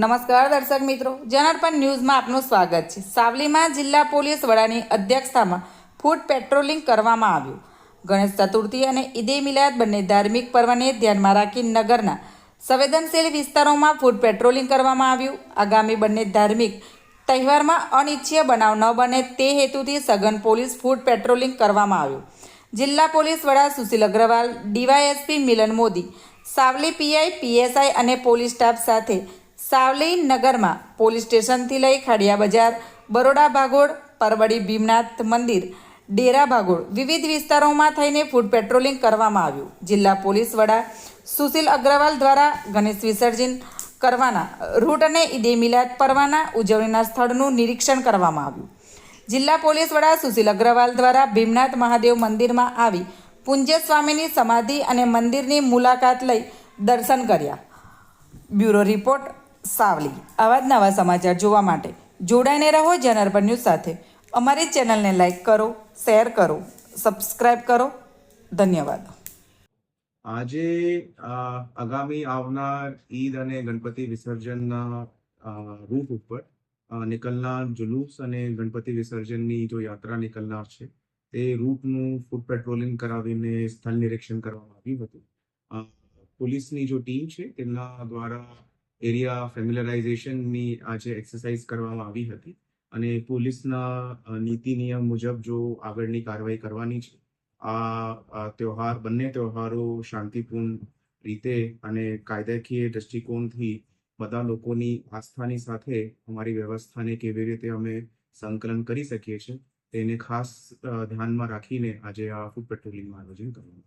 નમસ્કાર દર્શક મિત્રો, જનાર્પણ ન્યૂઝમાં આપનું સ્વાગત છે. સાવલીમાં જિલ્લા પોલીસ વડાની અધ્યક્ષતામાં ફૂડ પેટ્રોલિંગ કરવામાં આવ્યું. ગણેશ ચતુર્થી અને ઈદે મિલાદ બંને ધાર્મિક પર્વને ધ્યાનમાં રાખી નગરના સંવેદનશીલ વિસ્તારોમાં ફૂડ પેટ્રોલિંગ કરવામાં આવ્યું. આગામી બંને ધાર્મિક તહેવારમાં અનિચ્છીય બનાવ ન બને તે હેતુથી સઘન પોલીસ ફૂડ પેટ્રોલિંગ કરવામાં આવ્યું. જિલ્લા પોલીસ વડા Sushil Agarwal, DYSP Milan Modi, Savli PI, PSI અને પોલીસ સ્ટાફ સાથે સાવલી નગરમાં પોલીસ સ્ટેશનથી લઈ ખાડિયા બજાર, બરોડા ભાગોળ, પરવડી ભીમનાથ મંદિર, ડેરા ભાગોળ વિવિધ વિસ્તારોમાં થઈને ફૂડ પેટ્રોલિંગ કરવામાં આવ્યું. જિલ્લા પોલીસ વડા સુશીલ અગ્રવાલ દ્વારા ગણેશ વિસર્જન કરવાના, રૂટ અને ઈદે મિલાદ પરવાના ઉજવણીના સ્થળનું નિરીક્ષણ કરવામાં આવ્યું. જિલ્લા પોલીસ વડા સુશીલ અગ્રવાલ દ્વારા ભીમનાથ મહાદેવ મંદિરમાં આવી પુંજ્ય સ્વામીની સમાધિ અને મંદિરની મુલાકાત લઈ દર્શન કર્યા. Bureau report Savli. આવા જ નવા સમાચાર જોવા માટે જોડાઈને રહો જનરપર ન્યૂઝ સાથે. અમારી ચેનલને લાઈક કરો, શેર કરો સબસ્ક્રાઈબ કરો. ધન્યવાદ. આજે આગામી આવનાર ઈદ અને ગણપતિ વિસર્જનના રૂટ ઉપર નીકળનાર જુલુસ અને ગણપતિ વિસર્જનની જો યાત્રા નીકળનાર છે, તે રૂટનું ફૂડ પેટ્રોલિંગ કરાવીને સ્થળ નિરીક્ષણ કરવામાં આવ્યું હતું. પોલીસની જો ટીમ છે, તેમના દ્વારા એરિયા ફેમિલરાઇઝેશનની આજે એક્સરસાઇઝ કરવામાં આવી હતી અને પોલીસના નીતિ નિયમ મુજબ જો આગળની કાર્યવાહી કરવાની છે, આ તહેવાર, બંને તહેવારો શાંતિપૂર્ણ રીતે અને કાયદાકીય દ્રષ્ટિકોણથી બધા લોકોની આસ્થાની સાથે અમારી વ્યવસ્થાને કેવી રીતે અમે સંકલન કરી શકીએ છીએ, તેને ખાસ ધ્યાનમાં રાખીને આજે આ ફૂડ પેટ્રોલિંગનું આયોજન કરવામાં.